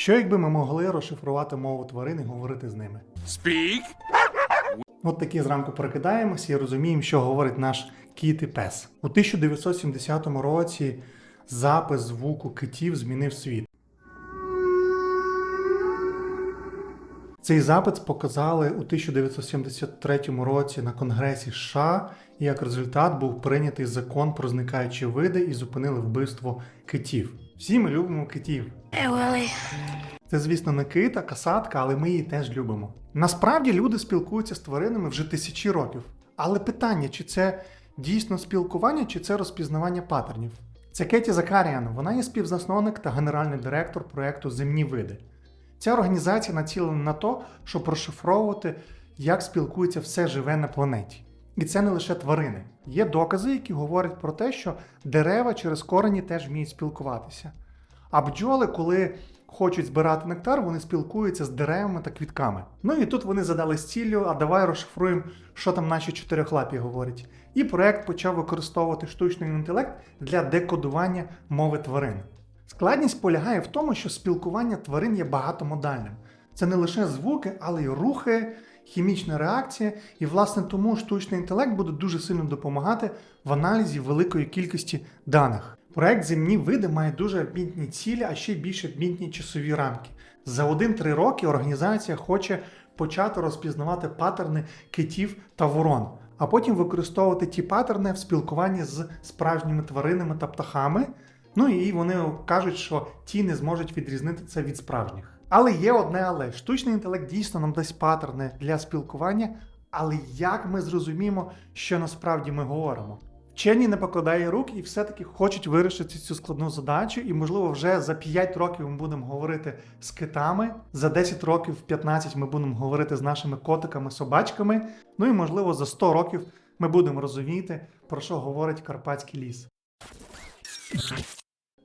Що якби ми могли розшифрувати мову тварин і говорити з ними? Speak. От такі зранку прокидаємося і розуміємо, що говорить наш кіт і пес. У 1970 році запис звуку китів змінив світ. Цей запис показали у 1973 році на Конгресі США, і як результат був прийнятий закон про зникаючі види і зупинили вбивство китів. Всі ми любимо китів. Це, звісно, не кит, а касатка, але ми її теж любимо. Насправді люди спілкуються з тваринами вже тисячі років. Але питання, чи це дійсно спілкування, чи це розпізнавання паттернів? Це Кеті Закаріан, вона є співзасновник та генеральний директор проєкту Земні види. Ця організація націлена на те, щоб розшифровувати, як спілкується все живе на планеті. І це не лише тварини. Є докази, які говорять про те, що дерева через корені теж вміють спілкуватися. А бджоли, коли хочуть збирати нектар, вони спілкуються з деревами та квітками. Ну і тут вони задались ціллю, а давай розшифруємо, що там наші чотирьохлапі говорять. І проект почав використовувати штучний інтелект для декодування мови тварин. Складність полягає в тому, що спілкування тварин є багатомодальним. Це не лише звуки, але й рухи, хімічна реакція, і власне тому штучний інтелект буде дуже сильно допомагати в аналізі великої кількості даних. Проект Земні види має дуже амбітні цілі, а ще більш амбітні часові рамки. За 1-3 роки організація хоче почати розпізнавати паттерни китів та ворон, а потім використовувати ті паттерни в спілкуванні з справжніми тваринами та птахами. Ну і вони кажуть, що ті не зможуть відрізнити це від справжніх. Але є одне але штучний інтелект дійсно нам дасть паттерни для спілкування, але як ми зрозуміємо, що насправді ми говоримо? Вчені не покладає рук і все-таки хочуть вирішити цю складну задачу, і, можливо, вже за 5 років ми будемо говорити з китами, за 10 років, 15 ми будемо говорити з нашими котиками, собачками. Ну і, можливо, за 100 років ми будемо розуміти, про що говорить Карпатський ліс.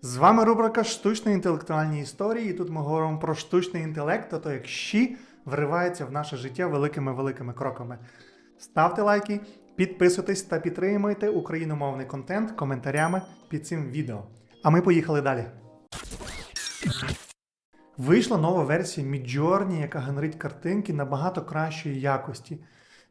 З вами рубрика Штучно інтелектуальні історії. І тут ми говоримо про штучний інтелект, та то як щі вривається в наше життя великими-великими кроками. Ставте лайки, підписуйтесь та підтримуйте україномовний контент коментарями під цим відео. А ми поїхали далі. Вийшла нова версія Midjourney, яка генерить картинки набагато кращої якості.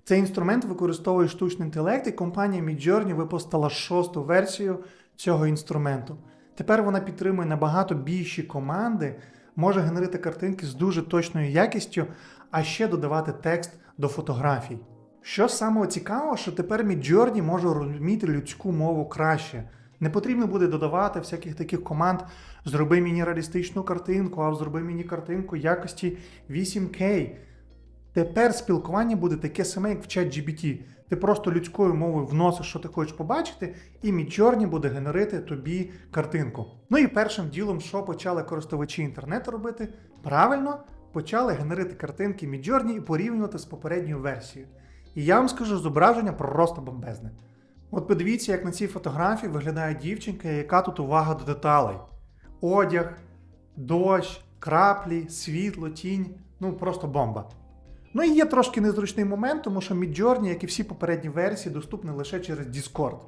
Цей інструмент використовує штучний інтелект, і компанія Midjourney випустила шосту версію цього інструменту. Тепер вона підтримує набагато більші команди, може генерити картинки з дуже точною якістю, а ще додавати текст до фотографій. Що самого цікавого, що тепер Midjourney може розуміти людську мову краще. Не потрібно буде додавати всяких таких команд зроби мені реалістичну картинку, а зроби мені картинку якості 8K. Тепер спілкування буде таке саме, як в ChatGPT. Ти просто людською мовою вносиш, що ти хочеш побачити, і Midjourney буде генерити тобі картинку. Ну і першим ділом, що почали користувачі інтернету робити, правильно почали генерити картинки Midjourney і порівнювати з попередньою версією. І я вам скажу, зображення просто бомбезне. От подивіться, як на цій фотографії виглядає дівчинка, яка тут увага до деталей: одяг, дощ, краплі, світло, тінь ну просто бомба. Ну і є трошки незручний момент, тому що Midjourney, як і всі попередні версії, доступні лише через Discord.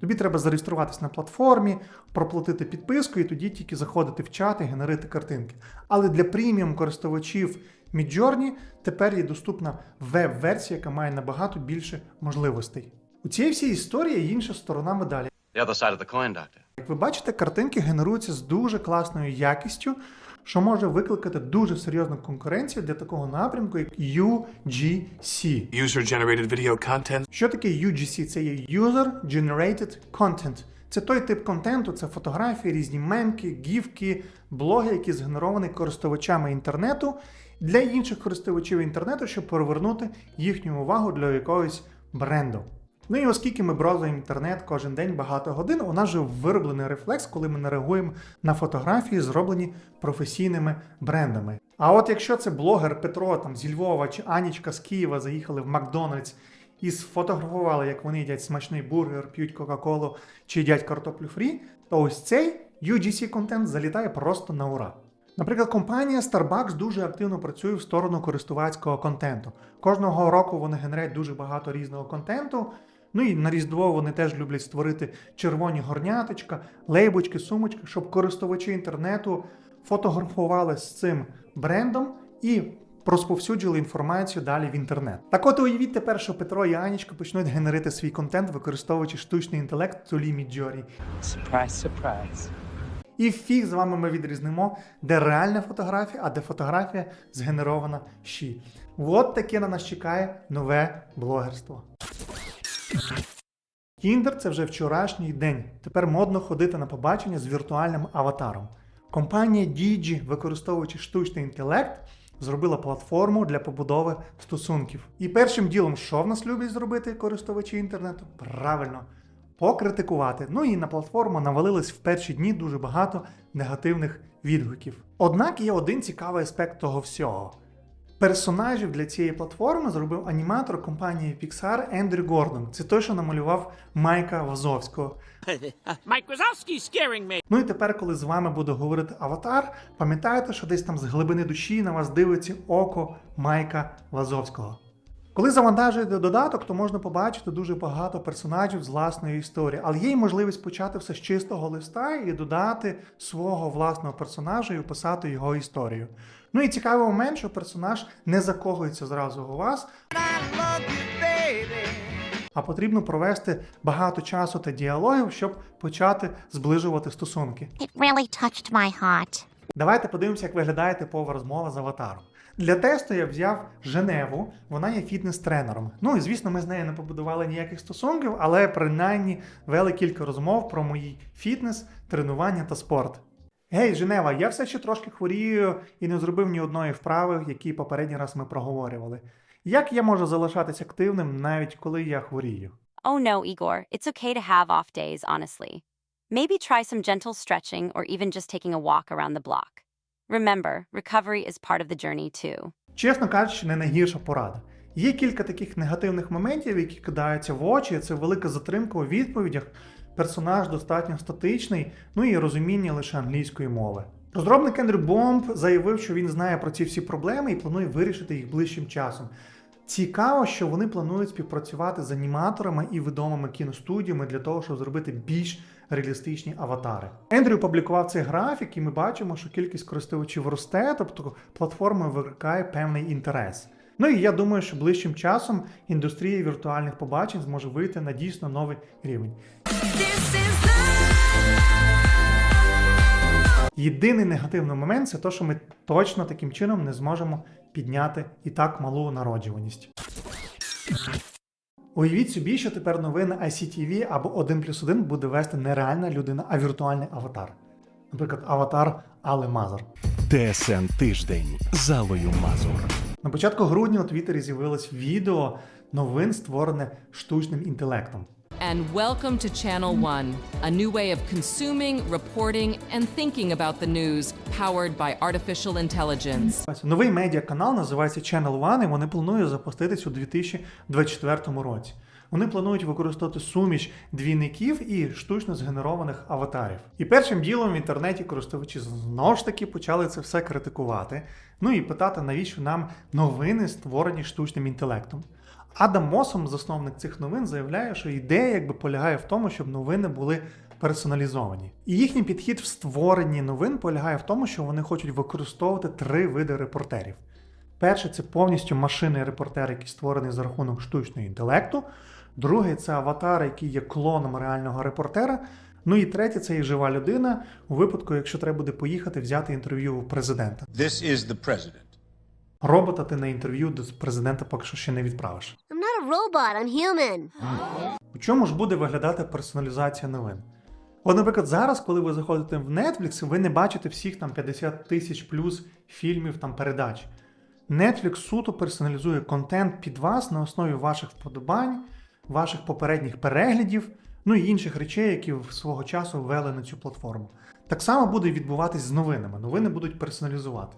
Тобі треба зареєструватися на платформі, проплатити підписку і тоді тільки заходити в чат і генерити картинки. Але для преміум користувачів Midjourney тепер є доступна веб-версія, яка має набагато більше можливостей. У цій всій історії є інша сторона медалі. The other side of the coin, Doctor. Як ви бачите, картинки генеруються з дуже класною якістю, що може викликати дуже серйозну конкуренцію для такого напрямку, як UGC. User-generated video content. Що таке UGC? Це є User Generated Content. Це той тип контенту, це фотографії, різні мемки, гівки, блоги, які згенеровані користувачами інтернету для інших користувачів інтернету, щоб перевернути їхню увагу для якогось бренду. Ну і оскільки ми брозуємо інтернет кожен день багато годин, у нас вже вироблений рефлекс, коли ми не реагуємо на фотографії, зроблені професійними брендами. А от якщо це блогер Петро там зі Львова чи Анічка з Києва заїхали в Макдональдс і сфотографували, як вони їдять смачний бургер, п'ють Кока-Колу чи їдять картоплю фрі, то ось цей UGC контент залітає просто на ура. Наприклад, компанія Starbucks дуже активно працює в сторону користувацького контенту. Кожного року вони генерять дуже багато різного контенту. Ну і на Різдво вони теж люблять створити червоні горняточка, лейбочки, сумочки, щоб користувачі інтернету фотографували з цим брендом і розповсюджували інформацію далі в інтернет. Так от уявіть тепер, що Петро і Анічка почнуть генерити свій контент, використовуючи штучний інтелект Tully Midjourney. Surprise, surprise. І фіг з вами ми відрізнимо, де реальна фотографія, а де фотографія згенерована щі. От таке на нас чекає нове блогерство. Тіндер це вже вчорашній день. Тепер модно ходити на побачення з віртуальним аватаром. Компанія Digi, використовуючи штучний інтелект, зробила платформу для побудови стосунків. І першим ділом, що в нас люблять зробити користувачі інтернету? Правильно, покритикувати. Ну і на платформу навалилось в перші дні дуже багато негативних відгуків. Однак є один цікавий аспект того всього. Персонажів для цієї платформи зробив аніматор компанії Pixar Ендрю Гордон. Це той, що намалював Майка Вазовського. Майк Wazowski's scaring me. Ну і тепер, коли з вами буде говорити аватар, пам'ятайте, що десь там з глибини душі на вас дивиться око Майка Вазовського. Коли завантажуєте додаток, то можна побачити дуже багато персонажів з власної історії, але є й можливість почати все з чистого листа і додати свого власного персонажа і описати його історію. Ну і цікавий момент, що персонаж не закохується зразу у вас, а потрібно провести багато часу та діалогів, щоб почати зближувати стосунки. It really touched my heart. Давайте подивимося, як виглядає типова розмова з аватаром. Для тесту я взяв Женеву, вона є фітнес-тренером. Ну і звісно, ми з нею не побудували ніяких стосунків, але принаймні вели кілька розмов про мої фітнес, тренування та спорт. Гей, Женева, я все ще трошки хворію і не зробив ні одної вправи, які попередній раз ми проговорювали. Як я можу залишатись активним навіть коли я хворію? Oh no, Igor. It's okay to have off days, honestly. Maybe try some gentle stretching or even just taking a walk around the block. Remember, recovery is part of the journey too. Чесно кажучи, не найгірша порада. Є кілька таких негативних моментів, які кидаються в очі. Це велика затримка у відповідях. Персонаж достатньо статичний, ну і розуміння лише англійської мови. Розробник Ендрю Бомб заявив, що він знає про ці всі проблеми і планує вирішити їх ближчим часом. Цікаво, що вони планують співпрацювати з аніматорами і відомими кіностудіями для того, щоб зробити більш реалістичні аватари. Ендрю опублікував цей графік, і ми бачимо, що кількість користувачів росте, тобто платформа викликає певний інтерес. Ну і я думаю, що ближчим часом індустрія віртуальних побачень зможе вийти на дійсно новий рівень. Єдиний негативний момент це те, що ми точно таким чином не зможемо підняти і так малу народжуваність. Уявіть собі, що тепер новини ICTV або 1 плюс 1 буде вести не реальна людина, а віртуальний аватар. Наприклад, аватар Али Мазар. ТСН тиждень з Аллою Мазур. На початку грудня у Твіттері з'явилось відео новин, створене штучним інтелектом. And welcome to Channel One, a new way of consuming, reporting, and thinking about the news powered by artificial intelligence. Новий медіаканал називається Channel One, і вони планують запуститись у 2024 році. Вони планують використовувати суміш двійників і штучно згенерованих аватарів. І першим ділом в інтернеті користувачі знову ж таки почали це все критикувати. Ну і питати, навіщо нам новини створені штучним інтелектом. Адам Мосом, засновник цих новин, заявляє, що ідея якби полягає в тому, щоб новини були персоналізовані. І їхній підхід в створенні новин полягає в тому, що вони хочуть використовувати три види репортерів. Перше це повністю машинний репортер, який створений за рахунок штучного інтелекту. Другий це аватар, який є клоном реального репортера. Ну і третє це і жива людина у випадку, якщо треба буде поїхати взяти інтерв'ю у президента. This is the president. Робота ти на інтерв'ю до президента поки що ще не відправиш. I'm not a robot, I'm human. У чому ж буде виглядати персоналізація новин? От, наприклад, зараз, коли ви заходите в Netflix, ви не бачите всіх там 50 тисяч плюс фільмів там передач. Netflix суто персоналізує контент під вас на основі ваших вподобань, ваших попередніх переглядів, ну і інших речей, які в свого часу ввели на цю платформу. Так само буде відбуватись з новинами. Новини будуть персоналізувати.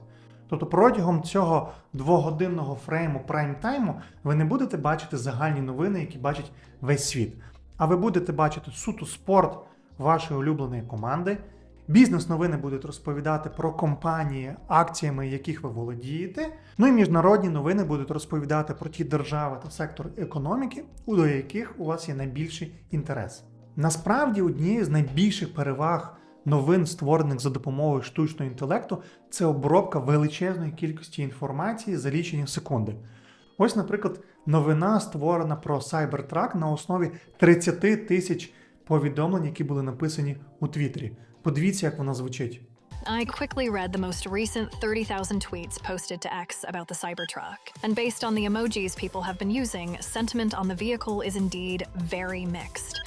Тобто протягом цього двогодинного фрейму прайм-тайму ви не будете бачити загальні новини, які бачить весь світ. А ви будете бачити суто спорт вашої улюбленої команди. Бізнес-новини будуть розповідати про компанії, акціями яких ви володієте. Ну і міжнародні новини будуть розповідати про ті держави та сектор економіки, у до яких у вас є найбільший інтерес. Насправді, однією з найбільших переваг новин, створених за допомогою штучного інтелекту, це обробка величезної кількості інформації за лічені секунди. Ось, наприклад, новина створена про Cybertruck на основі 30 тисяч повідомлень, які були написані у Твіттері. Подивіться, як вона звучить. I quickly read the most recent 30,000 tweets posted to X about the Cybertruck. And based on the emojis people have been using, sentiment on the vehicle is indeed very mixed.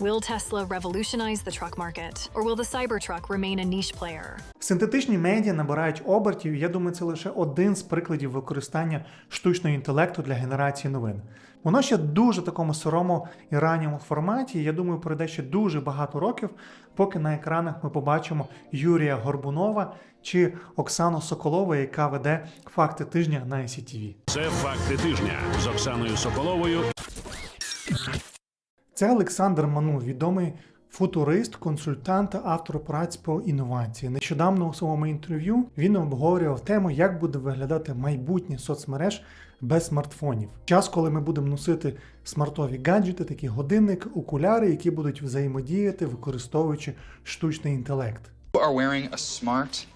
Will Tesla revolutionize the truck market, or will the Cybertruck remain a niche player? Синтетичні медіа набирають обертів. Я думаю, це лише один з прикладів використання штучного інтелекту для генерації новин. Воно ще дуже такому сирому і ранньому форматі. Я думаю, пройде ще дуже багато років, поки на екранах ми побачимо Юрія Горбунова чи Оксану Соколову, яка веде факти тижня на ICTV. Це факти тижня з Оксаною Соколовою Це Олександр Ману, відомий футурист, консультант та автор праць по інновації. Нещодавно у своєму інтерв'ю він обговорював тему, як буде виглядати майбутнє соцмереж без смартфонів. Час, коли ми будемо носити смартові гаджети, такі годинник, окуляри, які будуть взаємодіяти, використовуючи штучний інтелект. Are wearing a smart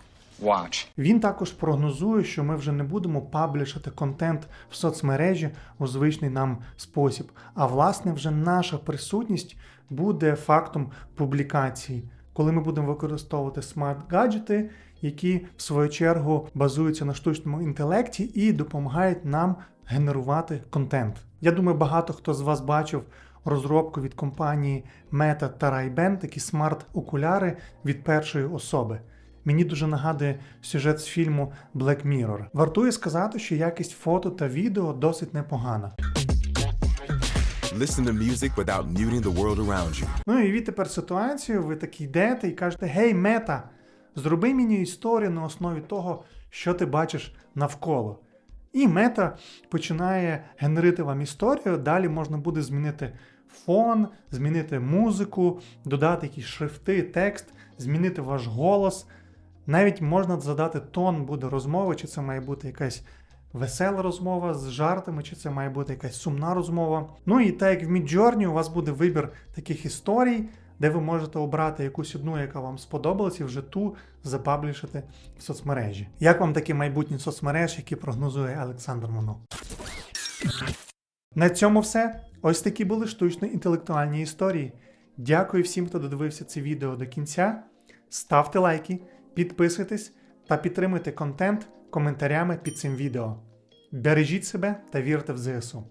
watch. Він також прогнозує, що ми вже не будемо паблішити контент в соцмережі у звичний нам спосіб. А власне, вже наша присутність буде фактом публікації, коли ми будемо використовувати смарт-гаджети, які в свою чергу базуються на штучному інтелекті і допомагають нам генерувати контент. Я думаю, багато хто з вас бачив розробку від компанії Meta та Ray-Ban, такі смарт-окуляри від першої особи. Мені дуже нагадує сюжет з фільму Black Mirror. Вартує сказати, що якість фото та відео досить непогана. Listen to music without muting the world around you. Ну і від тепер ситуацію, ви такі йдете і кажете: Гей, мета, зроби мені історію на основі того, що ти бачиш навколо. І мета починає генерити вам історію. Далі можна буде змінити фон, змінити музику, додати якісь шрифти, текст, змінити ваш голос. Навіть можна задати тон буде розмови, чи це має бути якась весела розмова з жартами, чи це має бути якась сумна розмова. Ну і так як в Midjourney у вас буде вибір таких історій, де ви можете обрати якусь одну, яка вам сподобалась, і вже ту запаблішити в соцмережі. Як вам такі майбутні соцмережі, які прогнозує Олександр Моно? На цьому все. Ось такі були штучно-інтелектуальні історії. Дякую всім, хто додивився це відео до кінця. Ставте лайки, підписуйтесь та підтримуйте контент коментарями під цим відео. Бережіть себе та вірте в ЗСУ.